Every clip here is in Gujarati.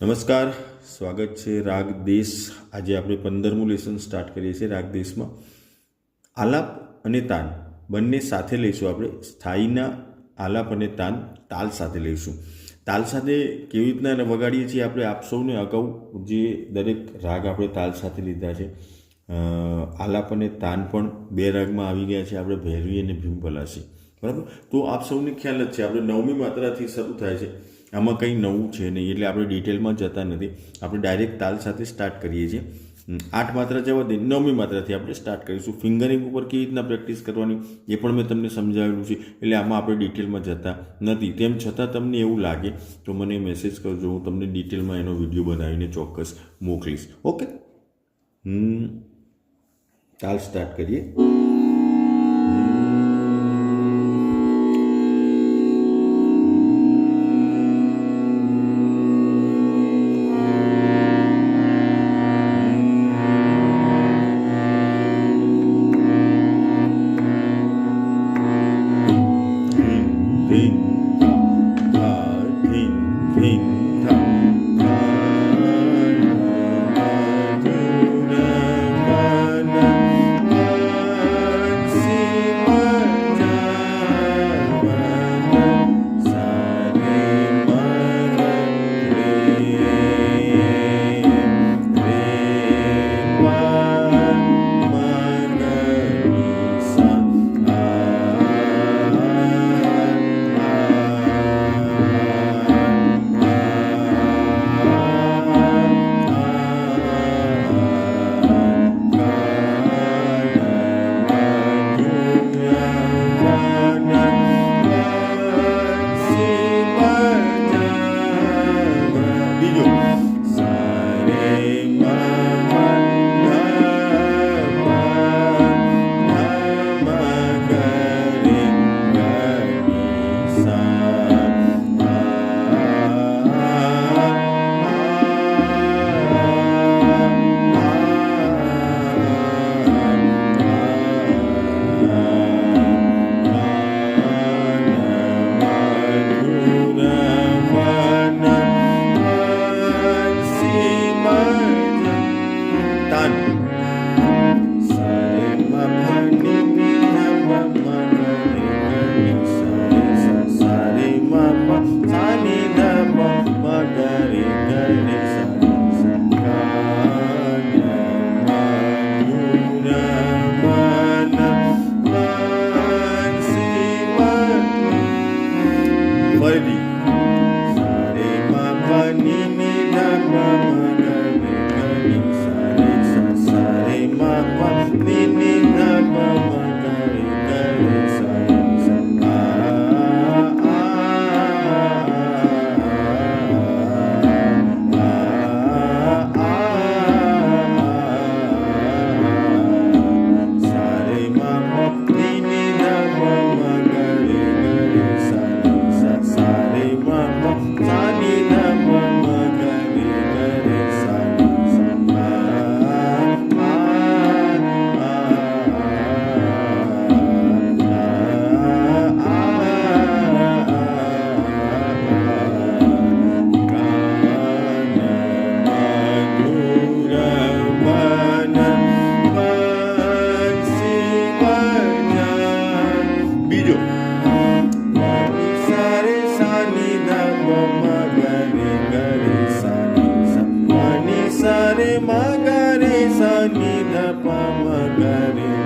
નમસ્કાર. સ્વાગત છે રાગ દેશ. આજે આપણે પંદરમું લેસન સ્ટાર્ટ કરીએ છીએ રાગ દેશમાં. આલાપ અને તાન બંને સાથે લઈશું આપણે. સ્થાયીના આલાપ અને તાન તાલ સાથે લઈશું. તાલ સાથે કેવી રીતના વગાડીએ છીએ આપણે આપ સૌને અગાઉ જે દરેક રાગ આપણે તાલ સાથે લીધા છે. આલાપ અને તાન પણ બે રાગમાં આવી ગયા છે. આપણે ભૈરવી અને ભીમપલાસી બરાબર? તો આપ સૌને ખ્યાલ જ છે. આપણે નવમી માત્રાથી શરૂ થાય છે. આમાં કંઈ નવું છે નહીં એટલે આપણે ડિટેલમાં જતા નથી. આપણે ડાયરેક્ટ તાલ સાથે સ્ટાર્ટ કરીએ છીએ. આઠ માત્રા જવા દે, નવમી માત્રાથી આપણે સ્ટાર્ટ કરીશું. ફિંગરિંગ ઉપર કેવી રીતના પ્રેક્ટિસ કરવાની એ પણ મેં તમને સમજાવેલું છે. એટલે આમાં આપણે ડિટેલમાં જતા નથી. તેમ છતાં તમને એવું લાગે તો મને મેસેજ કરજો. હું તમને ડિટેલમાં એનો વીડિયો બનાવીને ચોક્કસ મોકલીશ. ઓકે તાલ સ્ટાર્ટ કરીએ. di. done. બીજો સારે સાની ધા મા ગરે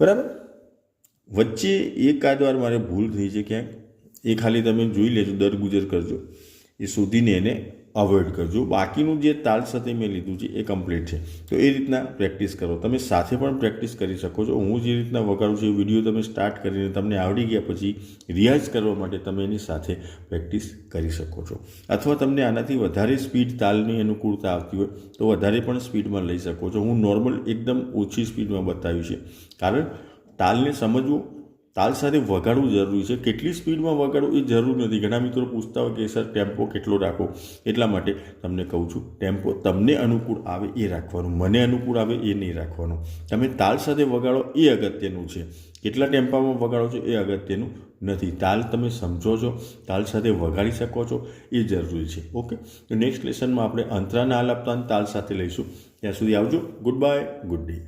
બરાબર? વચ્ચે એકાદ વાર મારે ભૂલ થઈ છે ક્યાંક? એ ખાલી તમે જોઈ લેજો દર ગુજર કરજો. એ શોધીને એને અવોઇડ કરજો. બાકીનું જે તાલ સાથે મેં લીધું છે એ કમ્પ્લીટ છે. તો એ રીતના પ્રેક્ટિસ કરો. તમે સાથે પણ પ્રેક્ટિસ કરી શકો છો. હું જે રીતના વગાડું છું એ વીડિયો તમે સ્ટાર્ટ કરીને તમને આવડી ગયા પછી રિયાઝ કરવા માટે તમે એની સાથે પ્રેક્ટિસ કરી શકો છો. અથવા તમને આનાથી વધારે સ્પીડ તાલની અનુકૂળતા આવતી હોય તો વધારે પણ સ્પીડમાં લઈ શકો છો. હું નોર્મલ એકદમ ઓછી સ્પીડમાં બતાવ્યું છે. કારણ તાલને સમજવું તાલ સાથે વગાડવું જરૂરી છે. કેટલી સ્પીડમાં વગાડવું એ જરૂર નથી. ઘણા મિત્રો પૂછતા હોય કે, સર, ટેમ્પો કેટલો રાખો? એટલા માટે તમને કહું છું, ટેમ્પો તમને અનુકૂળ આવે એ રાખવાનું. મને અનુકૂળ આવે એ નહીં રાખવાનું. તમે તાલ સાથે વગાડો એ અગત્યનું છે. કેટલા ટેમ્પામાં વગાડો છો એ અગત્યનું નથી. તાલ તમે સમજો છો, તાલ સાથે વગાડી શકો છો એ જરૂરી છે. ઓકે? તો નેક્સ્ટ લેસનમાં આપણે અંતરાના આલાપતાન તાલ સાથે લઈશું. ત્યાં સુધી આવજો. Good bye, good day.